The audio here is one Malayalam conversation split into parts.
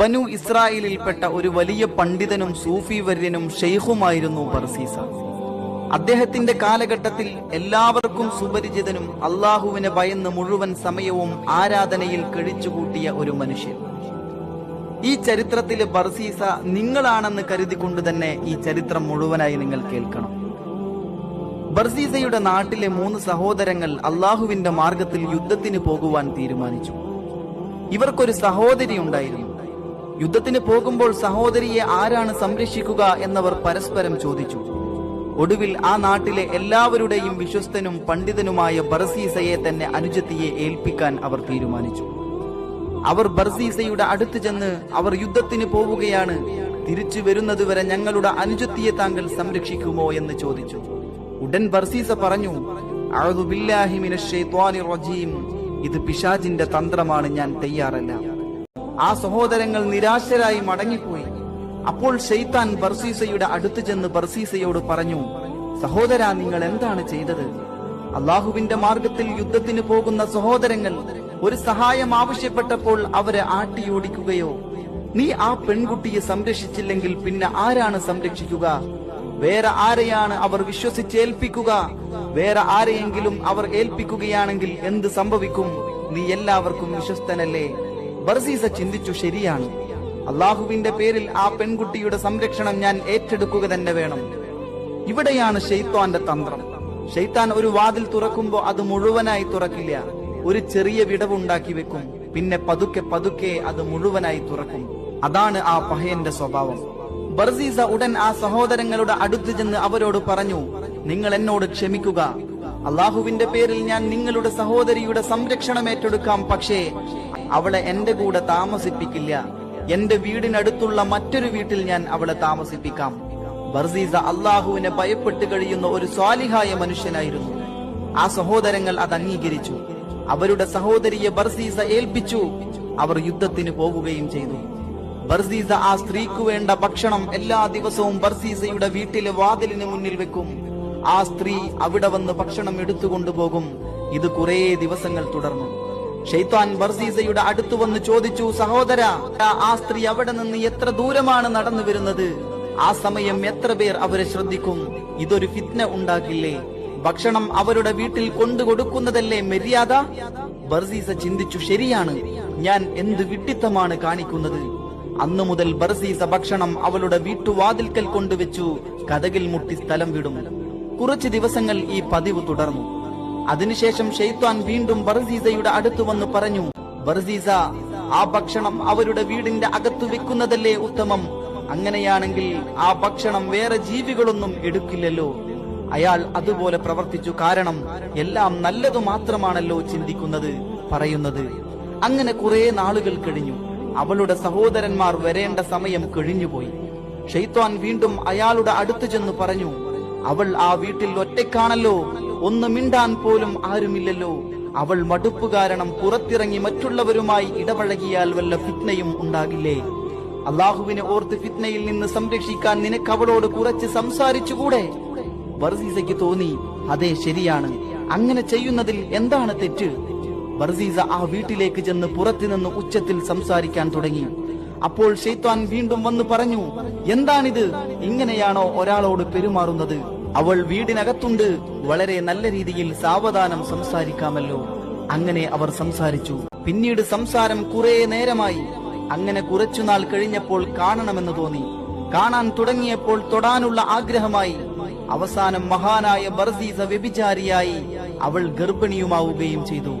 ബനു ഇസ്രായേലിൽപ്പെട്ട ഒരു വലിയ പണ്ഡിതനും സൂഫി വര്യനും ഷെയ്ഖുമായിരുന്നു ബർസീസ. അദ്ദേഹത്തിന്റെ കാലഘട്ടത്തിൽ എല്ലാവർക്കും സുപരിചിതനും അള്ളാഹുവിനെ ഭയന്ന് മുഴുവൻ സമയവും ആരാധനയിൽ കഴിച്ചുകൂട്ടിയ ഒരു മനുഷ്യൻ. ഈ ചരിത്രത്തിലെ ബർസീസ നിങ്ങളാണെന്ന് കരുതിക്കൊണ്ട് തന്നെ ഈ ചരിത്രം മുഴുവനായി നിങ്ങൾ കേൾക്കണം. ബർസീസയുടെ നാട്ടിലെ മൂന്ന് സഹോദരങ്ങൾ അള്ളാഹുവിന്റെ മാർഗത്തിൽ യുദ്ധത്തിന് പോകുവാൻ തീരുമാനിച്ചു. ഇവർക്കൊരു സഹോദരി ഉണ്ടായിരുന്നു യുദ്ധത്തിന് പോകുമ്പോൾ സഹോദരിയെ ആരാണ് സംരക്ഷിക്കുക എന്നവർ പരസ്പരം ചോദിച്ചു. ഒടുവിൽ ആ നാട്ടിലെ എല്ലാവരുടെയും വിശ്വസ്തനും പണ്ഡിതനുമായ ബർസീസയെ തന്നെ അനുജത്തിയെ ഏൽപ്പിക്കാൻ അവർ തീരുമാനിച്ചു. അവർ ബർസീസയുടെ അടുത്ത് ചെന്ന് അവർ യുദ്ധത്തിന് പോവുകയാണ് തിരിച്ചു വരുന്നതുവരെ ഞങ്ങളുടെ അനുജത്തിയെ താങ്കൾ സംരക്ഷിക്കുമോ എന്ന് ചോദിച്ചു. ഉടൻ ബർസീസ പറഞ്ഞു "അഊദു ബില്ലാഹി മിനശ് റജീം. ഇത് പിശാജിന്റെ തന്ത്രമാണ് ഞാൻ തയ്യാറല്ല. ആ സഹോദരങ്ങൾ നിരാശരായി മടങ്ങിപ്പോയി. അപ്പോൾ ഷെയ്ത്താൻ ബർസീസയുടെ അടുത്ത് ചെന്ന് ബർസീസയോട് പറഞ്ഞു സഹോദര നിങ്ങൾ എന്താണ് ചെയ്തത്? അള്ളാഹുവിന്റെ മാർഗത്തിൽ യുദ്ധത്തിന് പോകുന്ന സഹോദരങ്ങൾ ഒരു സഹായം ആവശ്യപ്പെട്ടപ്പോൾ അവരെ ആട്ടിയോടിക്കുകയോ നീ ആ പെൺകുട്ടിയെ സംരക്ഷിച്ചില്ലെങ്കിൽ പിന്നെ ആരാണ് സംരക്ഷിക്കുക? വേറെ ആരെയാണ് അവർ വിശ്വസിച്ചേൽപ്പിക്കുക? വേറെ ആരെയെങ്കിലും അവർ ഏൽപ്പിക്കുകയാണെങ്കിൽ എന്ത് സംഭവിക്കും? നീ എല്ലാവർക്കും വിശ്വസ്തനല്ലേ? ബർസീസ ചിന്തിച്ചു ശരിയാണ്. അള്ളാഹുവിന്റെ പേരിൽ ആ പെൺകുട്ടിയുടെ സംരക്ഷണം ഞാൻ ഏറ്റെടുക്കുക തന്നെ വേണം. ഇവിടെയാണ് ഷെയ്ത്താന്റെ തന്ത്രം. ഷെയ്ത്താൻ ഒരു വാതിൽ തുറക്കുമ്പോ അത് മുഴുവനായി തുറക്കില്ല. ഒരു ചെറിയ വിടവുണ്ടാക്കി വെക്കും. പിന്നെ പതുക്കെ പതുക്കെ അത് മുഴുവനായി തുറക്കും. അതാണ് ആ പഹയന്റെ സ്വഭാവം. ബർസീസ ഉടൻ ആ സഹോദരങ്ങളുടെ അടുത്ത് ചെന്ന് അവരോട് പറഞ്ഞു നിങ്ങൾ എന്നോട് ക്ഷമിക്കുക. അള്ളാഹുവിന്റെ പേരിൽ ഞാൻ നിങ്ങളുടെ സഹോദരിയുടെ സംരക്ഷണം ഏറ്റെടുക്കാം. പക്ഷേ അവളെ എന്റെ കൂടെ താമസിപ്പിക്കില്ല. എന്റെ വീടിനടുത്തുള്ള മറ്റൊരു വീട്ടിൽ ഞാൻ അവളെ താമസിപ്പിക്കാം. ബർസീസ അള്ളാഹുവിനെ ഭയപ്പെട്ട് കഴിയുന്ന ഒരു സ്വാലിഹായ മനുഷ്യനായിരുന്നു. ആ സഹോദരങ്ങൾ അത് അംഗീകരിച്ചു. അവരുടെ സഹോദരിയെ ബർസീസ ഏൽപ്പിച്ചു. അവർ യുദ്ധത്തിന് പോകുകയും ചെയ്തു. ബർസീസ ആ സ്ത്രീക്ക് വേണ്ട ഭക്ഷണം എല്ലാ ദിവസവും ബർസീസയുടെ വീട്ടിലെ വാതിലിന് മുന്നിൽ വെക്കും. ആ സ്ത്രീ അവിടെ വന്ന് ഭക്ഷണം എടുത്തുകൊണ്ടുപോകും. ഇത് കുറേ ദിവസങ്ങൾ തുടർന്നു. ഷെയ്ത്താൻ ബർസീസയുടെ അടുത്തു വന്ന് ചോദിച്ചു സഹോദര ആ സ്ത്രീ അവിടെ നിന്ന് എത്ര ദൂരമാണ് നടന്നു വരുന്നത്? ആ സമയം എത്ര പേർ അവരെ ശ്രദ്ധിക്കും? ഇതൊരു ഫിത്ന ഉണ്ടാക്കില്ലേ ഭക്ഷണം അവരുടെ വീട്ടിൽ കൊണ്ടു കൊടുക്കുന്നതല്ലേ മര്യാദ? ബർസീസ ചിന്തിച്ചു ശരിയാണ് ഞാൻ എന്ത് വിട്ടിത്തമാണ് കാണിക്കുന്നത്? അന്നു മുതൽ ബർസീസ ഭക്ഷണം അവളുടെ വീട്ടുവാതിൽക്കൽ കൊണ്ടുവച്ചു കഥകിൽ മുട്ടി സ്ഥലം വിടും. കുറച്ചു ദിവസങ്ങൾ ഈ പതിവ് തുടർന്നു. അതിനുശേഷം ഷെയ്ത്താൻ വീണ്ടും ബർസീസയുടെ അടുത്തു വന്ന് പറഞ്ഞു ബർസീസ ആ ഭക്ഷണം അവരുടെ വീടിന്റെ അകത്തു വെക്കുന്നതല്ലേ ഉത്തമം. അങ്ങനെയാണെങ്കിൽ ആ ഭക്ഷണം വേറെ ജീവികളൊന്നും എടുക്കില്ലല്ലോ. അയാൾ അതുപോലെ പ്രവർത്തിച്ചു. കാരണം എല്ലാം നല്ലതു മാത്രമാണല്ലോ ചിന്തിക്കുന്നത് പറയുന്നത്. അങ്ങനെ കുറെ നാളുകൾ കഴിഞ്ഞു. അവളുടെ സഹോദരന്മാർ വരേണ്ട സമയം കഴിഞ്ഞുപോയി. ഷെയ്ത്താൻ വീണ്ടും അയാളുടെ അടുത്തു ചെന്ന് പറഞ്ഞു അവൾ ആ വീട്ടിൽ ഒറ്റയ്ക്കാണല്ലോ. ഒന്ന് മിണ്ടാൻ പോലും ആരുമില്ലല്ലോ. അവൾ മടുപ്പ് കാരണം പുറത്തിറങ്ങി മറ്റുള്ളവരുമായി ഇടപഴകിയാൽ വല്ല ഫിത്നയും ഉണ്ടാകില്ലേ? അള്ളാഹുവിനെ ഓർത്ത് ഫിത്നയിൽ നിന്ന് സംരക്ഷിക്കാൻ നിനക്ക് അവളോട് കുറച്ച് സംസാരിച്ചുകൂടെ? ബർസീസയ്ക്ക് തോന്നി അതെ ശരിയാണ്. അങ്ങനെ ചെയ്യുന്നതിൽ എന്താണ് തെറ്റ്? ബർസീസ ആ വീട്ടിലേക്ക് ചെന്ന് പുറത്തുനിന്ന് ഉച്ചത്തിൽ സംസാരിക്കാൻ തുടങ്ങി. അപ്പോൾ ഷെയ്ത്താൻ വീണ്ടും വന്ന് പറഞ്ഞു എന്താണിത്? ഇങ്ങനെയാണോ ഒരാളോട് പെരുമാറുന്നത്? അവൾ വീടിനകത്തുണ്ട്. വളരെ നല്ല രീതിയിൽ സാവധാനം സംസാരിക്കാമല്ലോ. അങ്ങനെ അവർ സംസാരിച്ചു. പിന്നീട് സംസാരം കുറെ നേരമായി. അങ്ങനെ കുറച്ചുനാൾ കഴിഞ്ഞപ്പോൾ കാണണമെന്ന് തോന്നി. കാണാൻ തുടങ്ങിയപ്പോൾ തൊടാനുള്ള ആഗ്രഹമായി. അവസാനം മഹാനായ ബർസീസ വ്യഭിചാരിയായി അവൾ ഗർഭിണിയുമാവുകയും ചെയ്തു.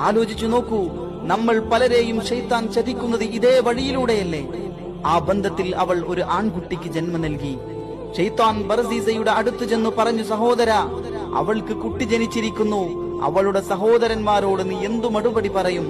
ആലോചിച്ചു നോക്കൂ നമ്മൾ പലരെയും ശൈത്താൻ ചതിക്കുന്നത് ഇതേ വഴിയിലൂടെയല്ലേ? ആ ബന്ധത്തിൽ അവൾ ഒരു ആൺകുട്ടിക്ക് ജന്മം നൽകി. ഷെയ്ത്താൻ ബർസീസയുടെ അടുത്ത് ചെന്ന് പറഞ്ഞു സഹോദര അവൾക്ക് കുട്ടി ജനിച്ചിരിക്കുന്നു. അവളുടെ സഹോദരന്മാരോട് നീ എന്തു മറുപടി പറയും?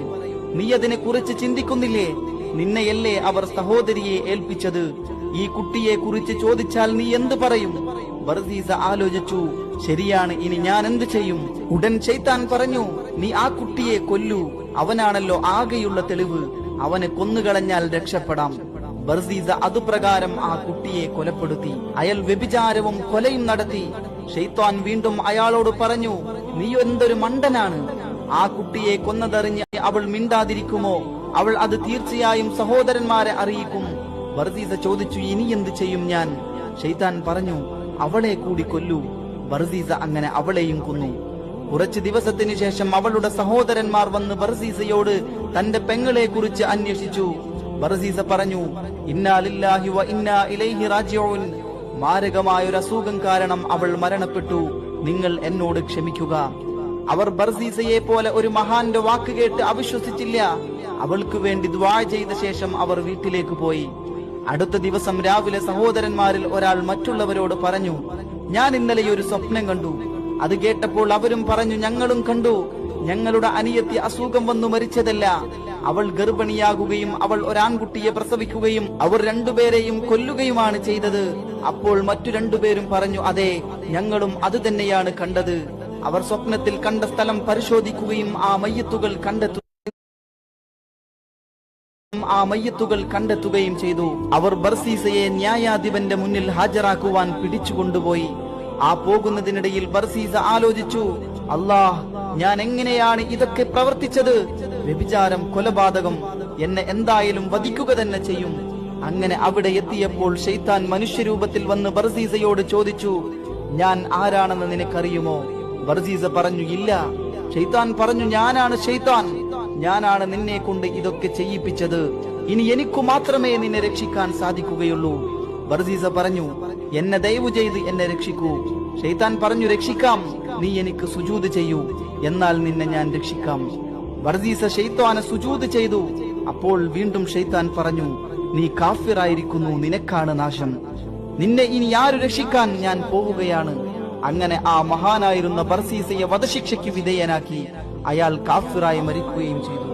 നീ അതിനെ കുറിച്ച് ചിന്തിക്കുന്നില്ലേ? നിന്നെയല്ലേ അവർ സഹോദരിയെ ഏൽപ്പിച്ചത്? ഈ കുട്ടിയെ കുറിച്ച് ചോദിച്ചാൽ നീ എന്ത് പറയും? ബർസീസ ആലോചിച്ചു. ശരിയാണ് ഇനി ഞാൻ എന്ത് ചെയ്യും? ഉടൻ ചെയ്താൻ പറഞ്ഞു നീ ആ കുട്ടിയെ കൊല്ലൂ. അവനാണല്ലോ ആകെയുള്ള തെളിവ്. അവനെ കൊന്നുകളഞ്ഞാൽ രക്ഷപ്പെടാം. ബർസീസ അതുപ്രകാരം ആ കുട്ടിയെ കൊലപ്പെടുത്തി. അയാൾ വ്യഭിചാരവും കൊലയും നടത്തി. ഷെയ്ത്താൻ വീണ്ടും അയാളോട് പറഞ്ഞു നീ എന്തൊരു മണ്ടനാണ്? ആ കുട്ടിയെ കൊന്നതറിഞ്ഞ് അവൾ മിണ്ടാതിരിക്കുമോ? അവൾ അത് തീർച്ചയായും സഹോദരന്മാരെ അറിയിക്കും. ബർസീസ ചോദിച്ചു ഇനി എന്ത് ചെയ്യും ഞാൻ? ഷെയ്ത്താൻ പറഞ്ഞു അവളെ കൂടി കൊല്ലൂ. ബർസീസ അങ്ങനെ അവളെയും കൊന്നു. കുറച്ചു ദിവസത്തിനു ശേഷം അവളുടെ സഹോദരന്മാർ വന്ന് ബർസീസയോട് തന്റെ പെങ്ങളെ കുറിച്ച് അന്വേഷിച്ചു. ബർസീസ പറഞ്ഞു ഇന്നാലില്ലാഹി വ ഇന്നാ ഇലൈഹി റാജിഊൻ. മാരകമായ ഒരു അസുഖം കാരണം അവൾ മരണപ്പെട്ടു. നിങ്ങൾ എന്നോട് ക്ഷമിക്കുക. അവർ ബർസീസയെ പോലെ ഒരു മഹാന്റെ വാക്ക് കേട്ട് അവിശ്വസിച്ചില്ല. അവൾക്ക് വേണ്ടി ദ്വാ ചെയ്ത ശേഷം അവർ വീട്ടിലേക്ക് പോയി. അടുത്ത ദിവസം രാവിലെ സഹോദരന്മാരിൽ ഒരാൾ മറ്റുള്ളവരോട് പറഞ്ഞു ഞാൻ ഇന്നലെ ഒരു സ്വപ്നം കണ്ടു. അത് കേട്ടപ്പോൾ അവരും പറഞ്ഞു ഞങ്ങളും കണ്ടു. ഞങ്ങളുടെ അനിയത്തി അസുഖം വന്നു മരിച്ചതല്ല. അവൾ ഗർഭിണിയാകുകയും അവൾ ഒരാൺകുട്ടിയെ പ്രസവിക്കുകയും അവർ രണ്ടുപേരെയും കൊല്ലുകയുമാണ് ചെയ്തത്. അപ്പോൾ മറ്റു രണ്ടുപേരും പറഞ്ഞു അതെ ഞങ്ങളും അത് തന്നെയാണ് കണ്ടത്. അവർ സ്വപ്നത്തിൽ കണ്ട സ്ഥലം പരിശോധിക്കുകയും ആ മയ്യത്തുകൾ കണ്ടെത്തു ആ മയ്യത്തുകൾ കണ്ടെത്തുകയും ചെയ്തു. അവർ ബർസീസയെ ന്യായാധിപന്റെ മുന്നിൽ ഹാജരാക്കുവാൻ പിടിച്ചുകൊണ്ടുപോയി. ആ പോകുന്നതിനിടയിൽ ബർസീസ ആലോചിച്ചു അല്ലാഹ് ഞാൻ എങ്ങനെയാണ് ഇതൊക്കെ പ്രവർത്തിച്ചത്? വ്യഭിചാരം കൊലപാതകം എന്നെ എന്തായാലും വധിക്കുക തന്നെ ചെയ്യും. അങ്ങനെ അവിടെ എത്തിയപ്പോൾ ഷെയ്ത്താൻ മനുഷ്യരൂപത്തിൽ വന്ന് ബർസീസയോട് ചോദിച്ചു ഞാൻ ആരാണെന്ന് നിനക്കറിയുമോ? ബർസീസ പറഞ്ഞു ഇല്ല. ഷെയ്ത്താൻ പറഞ്ഞു ഞാനാണ് ഷെയ്ത്താൻ ഞാനാണ് നിന്നെ കൊണ്ട് ഇതൊക്കെ ചെയ്യിപ്പിച്ചത്. ഇനി എനിക്കു മാത്രമേ നിന്നെ രക്ഷിക്കാൻ സാധിക്കുകയുള്ളൂ. ബർസീസ പറഞ്ഞു എന്നെ ദയവു ചെയ്ത് എന്നെ രക്ഷിക്കൂ. ഷെയ്ത്താൻ പറഞ്ഞു രക്ഷിക്കാം. നീ എനിക്ക് സുജൂത് ചെയ്യൂ. എന്നാൽ നിന്നെ ഞാൻ രക്ഷിക്കാം. ബർസീസ ഷെയ്ത്താന് സുജൂത് ചെയ്തു. അപ്പോൾ വീണ്ടും ഷെയ്ത്താൻ പറഞ്ഞു നീ കാഫിറായിരിക്കുന്നു നിനക്കാണ് നാശം. നിന്നെ ഇനി ആരു രക്ഷിക്കാൻ ഞാൻ പോവുകയാണ്? അങ്ങനെ ആ മഹാനായിരുന്ന ബർസീസയെ വധശിക്ഷയ്ക്ക് വിധേയനാക്കി അയാൾ കാഫിറായി മരിക്കുകയും ചെയ്തു.